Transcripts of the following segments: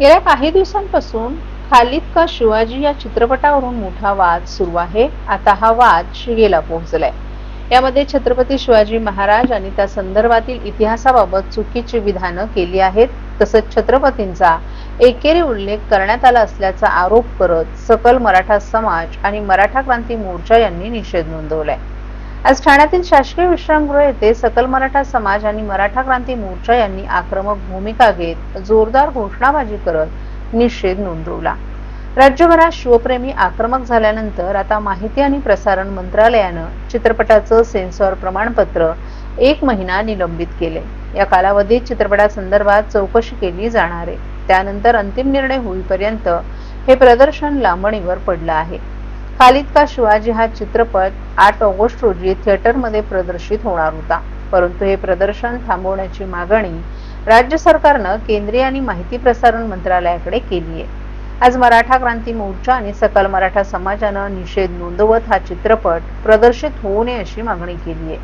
गेल्या काही दिवसांपासून खालिद का शिवाजी या चित्रपटावरून मोठा वाद सुरू आहे आता हा वाद शिगेला पोहोचलाय. यामध्ये छत्रपती शिवाजी महाराज आणि त्या संदर्भातील इतिहासाबाबत चुकीची विधानं केली आहेत तसंच छत्रपतींचा एकेरी उल्लेख करण्यात आला असल्याचा आरोप करत सकल मराठा समाज आणि मराठा क्रांती मोर्चा यांनी निषेध नोंदवलाय. आज ठाण्यातील शासकीय विश्रामगृह येथे सकल मराठा समाज आणि मराठा क्रांती मोर्चा यांनी आक्रमक भूमिका घेत जोरदार घोषणाबाजी करत निषेध नोंदवला. राज्यभरात शिवप्रेमी आक्रमक झाल्यानंतर आता माहिती आणि प्रसारण मंत्रालयानं चित्रपटाचं सेन्सॉर प्रमाणपत्र एक महिना निलंबित केले. या कालावधीत चित्रपटासंदर्भात चौकशी केली जाणार आहे. त्यानंतर अंतिम निर्णय होईपर्यंत हे प्रदर्शन लांबणीवर पडलं आहे. खालिद का शिवाजी हा चित्रपट आठ ऑगस्ट रोजी थिएटरमध्ये प्रदर्शित होणार होता. परंतु हे प्रदर्शन थांबवण्याची मागणी राज्य सरकारनं केंद्रीय आणि माहिती प्रसारण मंत्रालयाकडे केली आहे. आज मराठा क्रांती मोर्चा आणि सकल मराठा समाजानं निषेध नोंदवत हा चित्रपट प्रदर्शित होऊ नये अशी मागणी केली आहे.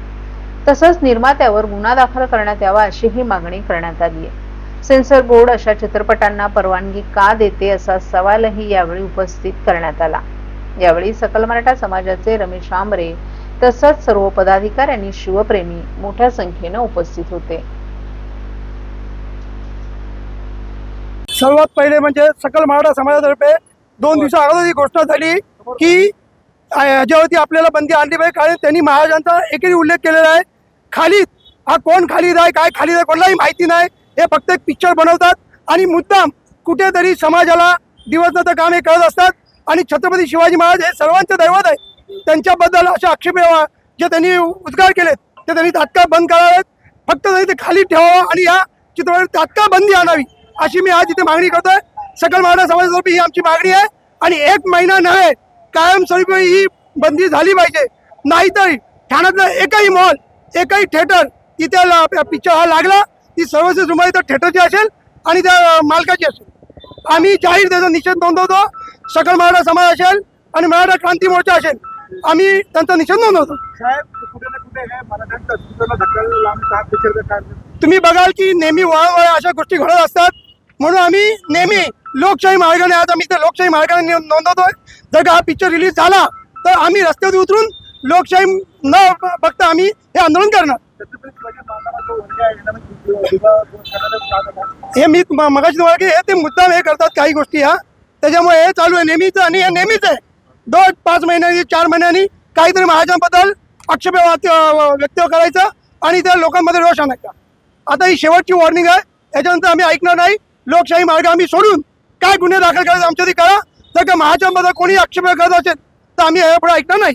तसंच निर्मात्यावर गुन्हा दाखल करण्यात यावा अशी ही मागणी करण्यात आली आहे. सेन्सर बोर्ड अशा चित्रपटांना परवानगी का देते असा सवालही यावेळी उपस्थित करण्यात आला. यावेळी सकल मराठा समाजाचे रमेश आंबरे तसंच सर्व पदाधिकारी आणि शिवप्रेमी मोठ्या संख्येनं उपस्थित होते. सर्वात पहिले म्हणजे सकल मराठा समाजातर्फे दोन दिवसा अगोदर ही घोषणा झाली की याच्यावरती आपल्याला बंदी आणली पाहिजे कारण त्यांनी महाराजांचा एकही उल्लेख केलेला आहे. खालीद हा कोण खालीद आहे काय खालीद आहे कोणालाही माहिती नाही. हे फक्त एक पिक्चर बनवतात. आणि मुद्दाम कुठेतरी समाजाला दिवसनाचं काम हे करत असतात. आणि छत्रपती शिवाजी महाराज हे सर्वांचं दैवत आहे त्यांच्याबद्दल असे आक्षेप यावा जे त्यांनी उद्गार केलेत ते त्यांनी तात्काळ बंद करावेत. फक्त त्यांनी ते खाली ठेवावं आणि या चित्रपटावर तात्काळ बंदी आणावी अशी मी आज इथे मागणी करतोय. सकल मराठा समाजातर्फे ही आमची मागणी आहे आणि एक महिना नव्हे कायमस्वरूपी ही बंदी झाली पाहिजे. नाहीतर ठाण्यातलं एकही मॉल एकही थिएटर तिथे पिक्चर हा लागला. ती सर्वस्व जुमाई तर थिएटरची असेल आणि त्या मालकाची असेल. आम्ही जाहीर त्याचा निषेध नोंदवतो. सकल मराठा समाज असेल आणि मराठा क्रांती मोर्चा असेल आम्ही त्यांचा निषेध नोंदवतो. तुम्ही बघाल की नेहमी वारंवार अशा गोष्टी घडत असतात. म्हणून आम्ही नेहमी लोकशाही मार्गाने आज आम्ही इथे लोकशाही मार्गाने नोंदवतोय. जर का हा पिक्चर रिलीज झाला तर आम्ही रस्त्यावर उतरून लोकशाही न बघता आम्ही हे आंदोलन करणार. हे मी मगाशी तुम्हाला की हे ते मुद्दाम हे करतात काही गोष्टी ह्या त्याच्यामुळे हे चालू आहे नेहमीच आणि हे नेहमीच आहे. दोन पाच महिन्यांनी चार महिन्यांनी काहीतरी महाराजांबद्दल आक्षेप व्यक्त करायचं आणि त्या लोकांमध्ये रोष आणायचा. आता ही शेवटची वॉर्निंग आहे. याच्यानंतर आम्ही ऐकणार नाही. लोकशाही मार्ग आम्ही सोडून काय गुन्हे दाखल करायचे आमच्या ती करा. जर का महाराजांबद्दल कोणी आक्षेप करत असेल तर आम्ही यापुढे ऐकणार नाही.